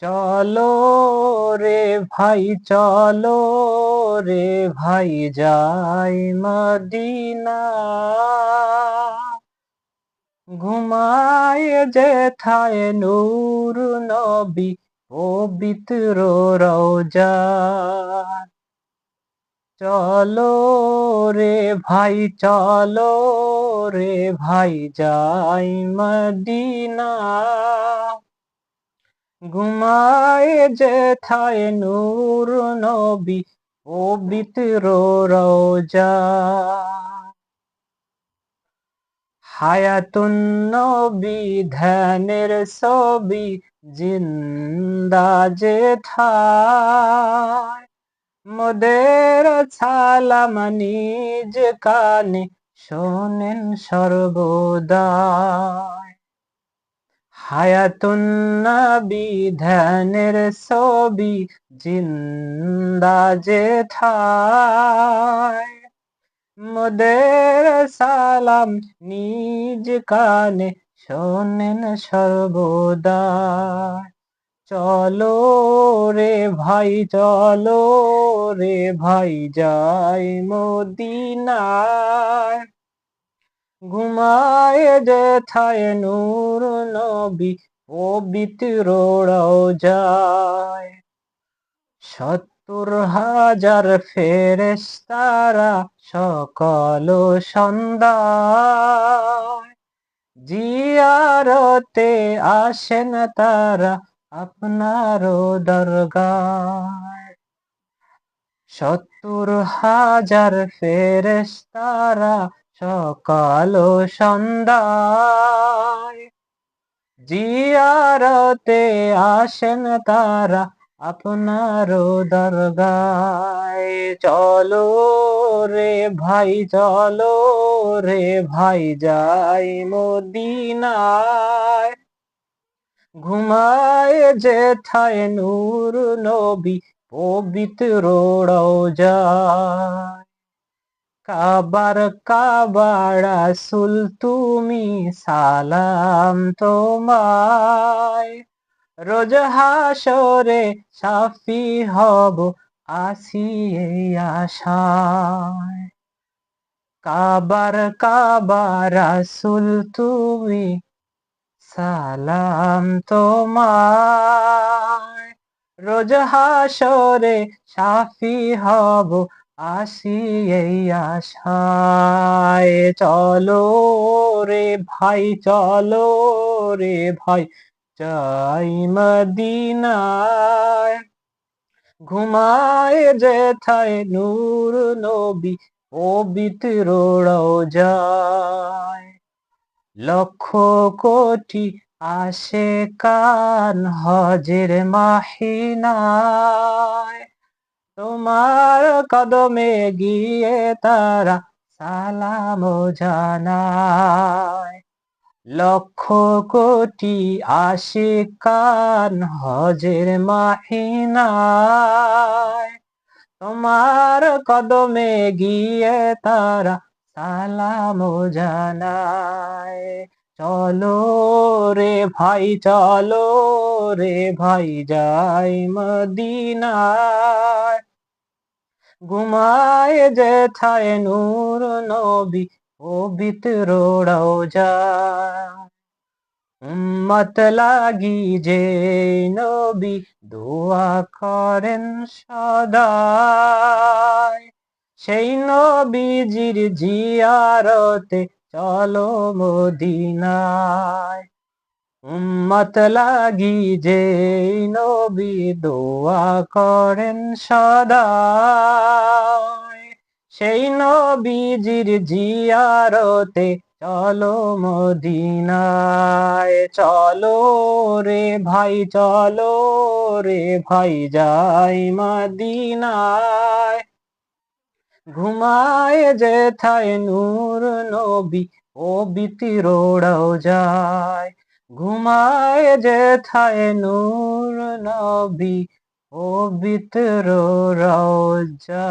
চলো রে ভাই, চলো রে ভাই, যাই মদিনা। ঘুমায় যেথায় নূর নবী, পবিত্র রওজা। চলো রে ভাই, চলো রে ভাই, যাই মদিনা। ঘুমায় যেথায় নূর নবী, পবিত্র রওজা হায়াতুন নবী, ধ্যানের ছবি, জিন্দা যেথায়। মোদের ছালাম নিজ কানে, শোনেন সর্বদা। হায়াতুন নবী, ধ্যানের ছবি, জিন্দা যেথায় মোদের সালাম নিজ কানে শোনেন সর্বদা চলো রে ভাই, চলো রে ভাই, যাই মদিনায়। ঘুমায় যেথায় নূর নবী, পবিত্র যায় সত্তর হাজার ফেরেস্তারা সকল সন্ধ্যায়। জিয়ারতে আসেন তারা আপনার দরগায়। সত্তর হাজার ফেরেস্তারা সকাল সন্ধ্যায় জিয়ারতে আসেন তারা আপনার দরগায়। চলো রে ভাই, চলো রে ভাই, যাই মদিনায়। ঘুমায় যে যেথায় নূর নবী, পবিত্র যায় কাবার কাবাড়া সুল তুমি সালাম তোমায়। রোজ হাসরে সাফি হব আসি এই আশায়। কাবার কাবার রাসুল তুমি সালাম তোমায়। রোজ হাসরে সাফি হব আসি এই আশায়। চলো রে ভাই, চলো রে ভাই যাই মদিনায়। ঘুমায় যেথায় নূর নবী, পবিত্র যায় লক্ষ কোটি আসে কান হজের মাহিনায়। তোমার কদমে গিয়ে তারা সালাম জানায়। লক্ষ কোটি আশিকান হজের মাহিনায়। তোমার কদমে গিয়ে তারা সালাম জানায়। চলো রে ভাই, চলো রে ভাই, যাই মদিনায়। ঘুমায় যে যেথায় নূর নবী, পবিত্র যায় উম্মত লাগি যে নবী, দোয়া করেন সদায়। সেই নবীজির জিয়ারতে চলো মদিনায়, উম্মত লাগি যে নবী দোয়া করেন সদা সেই নবীজির জিয়ারতে চলো মদিনায়, চলো রে ভাই, চলো রে ভাই, যাই মদিনায়। ঘুমায় যেথায় নূর নবী রোড়াও যায়। ঘুমায় যেথায় নূর নবী রোড়াও রওজা